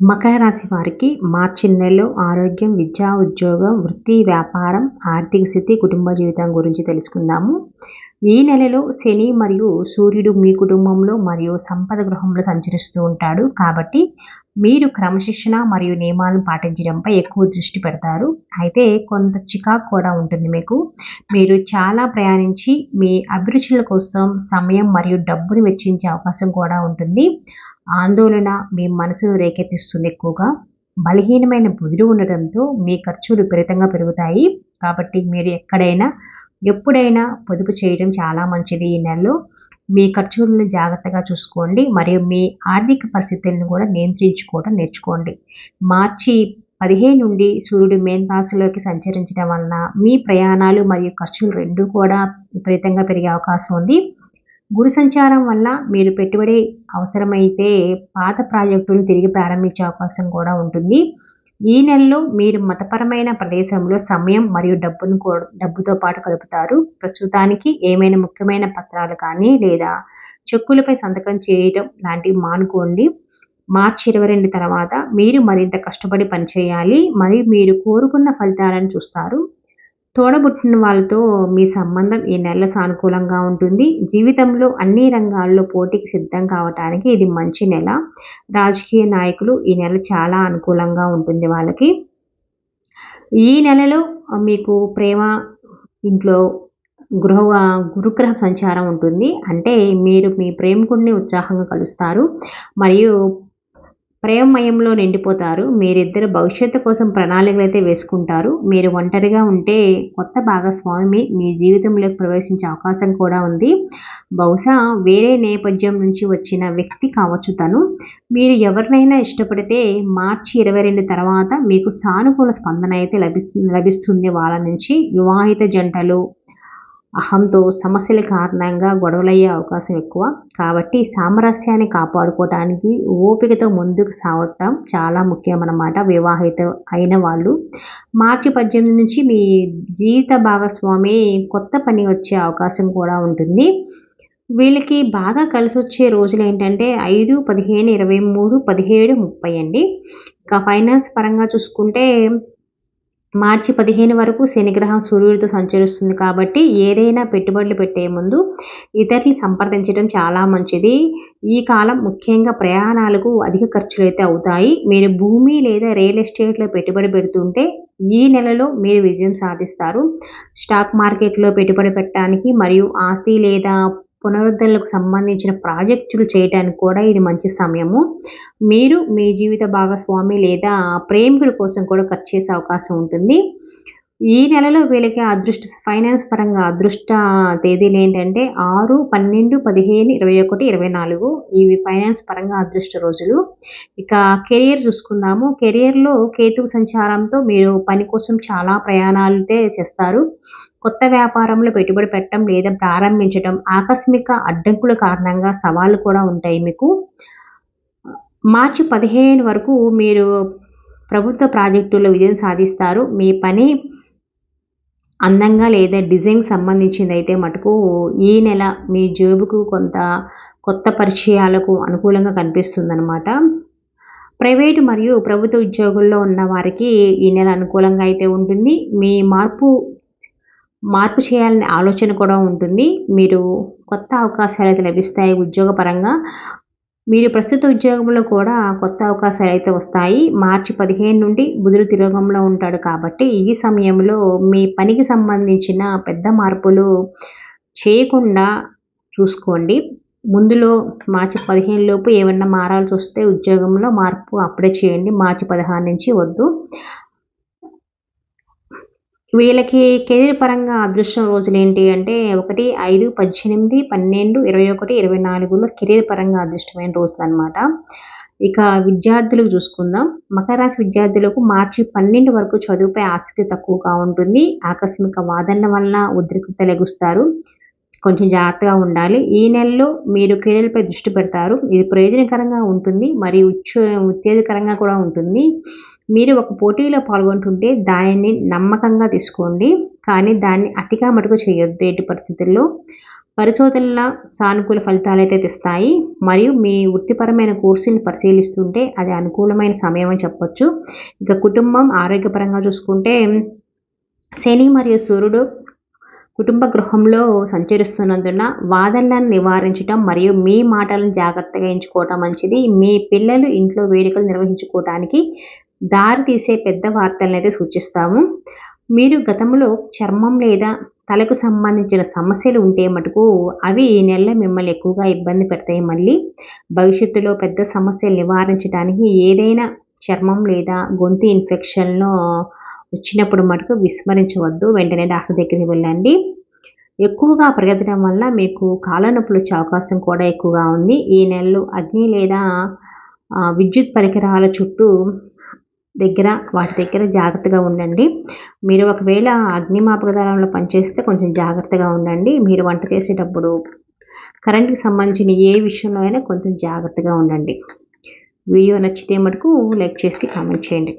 మకర రాశి వారికి మార్చి నెలలో ఆరోగ్యం విద్య ఉద్యోగం వృత్తి వ్యాపారం ఆర్థిక స్థితి కుటుంబ జీవితం గురించి తెలుసుకుందాము. ఈ నెలలో శని మరియు సూర్యుడు మీ కుటుంబంలో మరియు సంపద గృహంలో సంచరిస్తూ ఉంటాడు. కాబట్టి మీరు క్రమశిక్షణ మరియు నియమాలను పాటించడంపై ఎక్కువ దృష్టి పెడతారు. అయితే కొంత చికాకు కూడా ఉంటుంది మీకు. మీరు చాలా ప్రయాణించి మీ అభిరుచుల కోసం సమయం మరియు డబ్బును వెచ్చించే అవకాశం కూడా ఉంటుంది. ఆందోళన మీ మనసును రేకెత్తిస్తుంది ఎక్కువగా. బలహీనమైన బుధుడు ఉండటంతో మీ ఖర్చులు విపరీతంగా పెరుగుతాయి. కాబట్టి మీరు ఎక్కడైనా ఎప్పుడైనా పొదుపు చేయడం చాలా మంచిది ఈ నెలలో. మీ ఖర్చులను జాగ్రత్తగా చూసుకోండి. మరియు మీ ఆర్థిక పరిస్థితులను కూడా నియంత్రించుకోవడం నేర్చుకోండి. మార్చి పదిహేను నుండి సూర్యుడు మేన్ రాశిలోకి సంచరించడం వలన మీ ప్రయాణాలు మరియు ఖర్చులు రెండు కూడా విపరీతంగా పెరిగే అవకాశం ఉంది. గురు సంచారం వల్ల మీరు పెట్టుబడి అవసరమైతే పాత ప్రాజెక్టులను తిరిగి ప్రారంభించే అవకాశం కూడా ఉంటుంది. ఈ నెలలో మీరు మతపరమైన ప్రదేశంలో సమయం మరియు డబ్బును డబ్బుతో పాటు కలుపుతారు. ప్రస్తుతానికి ఏమైనా ముఖ్యమైన పత్రాలు కానీ లేదా చెక్కులపై సంతకం చేయడం లాంటివి మానుకోండి. మార్చి ఇరవై రెండు తర్వాత మీరు మరింత కష్టపడి పనిచేయాలి. మరియు మీరు కోరుకున్న ఫలితాలను చూస్తారు. తోడబుట్టిన వాళ్ళతో మీ సంబంధం ఈ నెల సానుకూలంగా ఉంటుంది. జీవితంలో అన్ని రంగాల్లో పోటీకి సిద్ధం కావటానికి ఇది మంచి నెల. రాజకీయ నాయకులు ఈ నెల చాలా అనుకూలంగా ఉంటుంది వాళ్ళకి. ఈ నెలలో మీకు ప్రేమ ఇంట్లో గృహ గురుగ్రహ సంచారం ఉంటుంది. అంటే మీరు మీ ప్రేమికుడిని ఉత్సాహంగా కలుస్తారు. మరియు ప్రేమమయంలో నిండిపోతారు. మీరిద్దరు భవిష్యత్తు కోసం ప్రణాళికలు అయితే వేసుకుంటారు. మీరు ఒంటరిగా ఉంటే కొత్త భాగస్వామి మీ జీవితంలోకి ప్రవేశించే అవకాశం కూడా ఉంది. బహుశా వేరే నేపథ్యం నుంచి వచ్చిన వ్యక్తి కావచ్చు తను. మీరు ఎవరినైనా ఇష్టపడితే మార్చి ఇరవై రెండు తర్వాత మీకు సానుకూల స్పందన అయితే లభిస్తు లభిస్తుంది వాళ్ళ నుంచి. వివాహిత జంటలు అహంతో సమస్యల కారణంగా గొడవలయ్యే అవకాశం ఎక్కువ. కాబట్టి సామరస్యాన్ని కాపాడుకోవటానికి ఓపికతో ముందుకు సాగటం చాలా ముఖ్యం అన్నమాట వివాహిత అయిన వాళ్ళు. మార్చి పద్దెనిమిది నుంచి మీ జీవిత భాగస్వామి కొత్త పని వచ్చే అవకాశం కూడా ఉంటుంది. వీళ్ళకి బాగా కలిసి వచ్చే రోజులు ఏంటంటే ఐదు పదిహేను ఇరవై మూడు పదిహేడు ముప్పై అండి. ఇంకా ఫైనాన్స్ పరంగా చూసుకుంటే మార్చి పదిహేను వరకు శనిగ్రహం సూర్యుడితో సంచరిస్తుంది కాబట్టి ఏదైనా పెట్టుబడులు పెట్టే ముందు ఇతరులు సంప్రదించడం చాలా మంచిది. ఈ కాలం ముఖ్యంగా ప్రయాణాలకు అధిక ఖర్చులు అయితే అవుతాయి. మీరు భూమి లేదా రియల్ ఎస్టేట్లో పెట్టుబడి పెడుతుంటే ఈ నెలలో మీరు విజయం సాధిస్తారు. స్టాక్ మార్కెట్లో పెట్టుబడి పెట్టడానికి మరియు ఆస్తి లేదా పునరుద్ధరణకు సంబంధించిన ప్రాజెక్టులు చేయడానికి కూడా ఇది మంచి సమయము. మీరు మీ జీవిత భాగస్వామి లేదా ప్రేమికుడి కోసం కూడా ఖర్చు చేసే అవకాశం ఉంటుంది. ఈ నెలలో వీళ్ళకి అదృష్ట ఫైనాన్స్ పరంగా అదృష్ట తేదీలు ఏంటంటే ఆరు పన్నెండు పదిహేను ఇరవై ఒకటి ఇరవై నాలుగు ఇవి ఫైనాన్స్ పరంగా అదృష్ట రోజులు. ఇక కెరియర్ చూసుకుందాము. కెరియర్లో కేతు సంచారంతో మీరు పని కోసం చాలా ప్రయాణాలు చేస్తారు. కొత్త వ్యాపారంలో పెట్టుబడి పెట్టడం లేదా ప్రారంభించడం ఆకస్మిక అడ్డంకుల కారణంగా సవాళ్ళు కూడా ఉంటాయి మీకు. మార్చి పదిహేను వరకు మీరు ప్రభుత్వ ప్రాజెక్టుల్లో విజయం సాధిస్తారు. మీ పని అందంగా లేదా డిజైన్ సంబంధించింది అయితే మటుకు ఈ నెల మీ జేబుకు కొంత కొత్త పరిచయాలకు అనుకూలంగా కనిపిస్తుందన్నమాట. ప్రైవేటు మరియు ప్రభుత్వ ఉద్యోగుల్లో ఉన్న వారికి ఈ నెల అనుకూలంగా అయితే ఉంటుంది. మీ మార్పు మార్పు చేయాలనే ఆలోచన కూడా ఉంటుంది. మీరు కొత్త అవకాశాలు అయితే లభిస్తాయి ఉద్యోగపరంగా. మీరు ప్రస్తుత ఉద్యోగంలో కూడా కొత్త అవకాశాలు అయితే వస్తాయి. మార్చి పదిహేను నుండి బుధుడు తిరోగంలో ఉంటాడు కాబట్టి ఈ సమయంలో మీ పనికి సంబంధించిన పెద్ద మార్పులు చేయకుండా చూసుకోండి. ముందులో మార్చి పదిహేను లోపు ఏమన్నా మారాల్సి వస్తే ఉద్యోగంలో మార్పు అప్పుడే చేయండి. మార్చి పదహారు నుంచి వద్దు. వీళ్ళకి కెరీర్ పరంగా అదృష్టం రోజులు ఏంటి అంటే ఒకటి ఐదు పద్దెనిమిది పన్నెండు ఇరవై ఒకటి ఇరవై నాలుగులో కెరీర్ పరంగా అదృష్టమైన రోజులు అనమాట ఇక విద్యార్థులకు చూసుకుందాం. మకర రాశి విద్యార్థులకు మార్చి పన్నెండు వరకు చదువుపై ఆసక్తి తక్కువగా ఉంటుంది. ఆకస్మిక వాదనల వల్ల ఉద్రిక్తత లెగుస్తారు. కొంచెం జాగ్రత్తగా ఉండాలి. ఈ నెలలో మీరు క్రీడలపై దృష్టి పెడతారు. ఇది ప్రయోజనకరంగా ఉంటుంది. మరియు ఉచ్చ ఉత్తేజకరంగా కూడా ఉంటుంది. మీరు ఒక పోటీలో పాల్గొంటుంటే దానిని నమ్మకంగా తీసుకోండి. కానీ దాన్ని అతిగా మటుకు చేయొద్దు ఎట్టి పరిస్థితుల్లో. పరిశోధనల సానుకూల ఫలితాలు అయితే తెస్తాయి. మరియు మీ వృత్తిపరమైన కోర్సుని పరిశీలిస్తుంటే అది అనుకూలమైన సమయం అని చెప్పొచ్చు. ఇక కుటుంబం ఆరోగ్యపరంగా చూసుకుంటే శని మరియు సూర్యుడు కుటుంబ గృహంలో సంచరిస్తున్నందున వాదనలను నివారించడం మరియు మీ మాటలను జాగ్రత్తగా ఎంచుకోవటం మంచిది. మీ పిల్లలు ఇంట్లో వేడుకలు నిర్వహించుకోవటానికి దారి తీసే పెద్ద వార్తలను అయితే సూచిస్తాము. మీరు గతంలో చర్మం లేదా తలకు సంబంధించిన సమస్యలు ఉంటే మటుకు అవి ఈ నెలలో మిమ్మల్ని ఎక్కువగా ఇబ్బంది పెడతాయి. మళ్ళీ భవిష్యత్తులో పెద్ద సమస్యలు నివారించడానికి ఏదైనా చర్మం లేదా గొంతు ఇన్ఫెక్షన్లో వచ్చినప్పుడు మటుకు విస్మరించవద్దు. వెంటనే డాక్టర్ దగ్గరికి వెళ్ళండి. ఎక్కువగా పరిగెత్తడం వల్ల మీకు కాళ్ళ నొప్పులు వచ్చే అవకాశం కూడా ఎక్కువగా ఉంది. ఈ నెలలో అగ్ని లేదా విద్యుత్ పరికరాల చుట్టూ దగ్గర వాటి దగ్గర జాగ్రత్తగా ఉండండి. మీరు ఒకవేళ అగ్నిమాపక దళంలో పనిచేస్తే కొంచెం జాగ్రత్తగా ఉండండి. మీరు వంట చేసేటప్పుడు కరెంట్కి సంబంధించిన ఏ విషయంలో అయినా కొంచెం జాగ్రత్తగా ఉండండి. వీడియో నచ్చితే మటుకు లైక్ చేసి కామెంట్ చేయండి.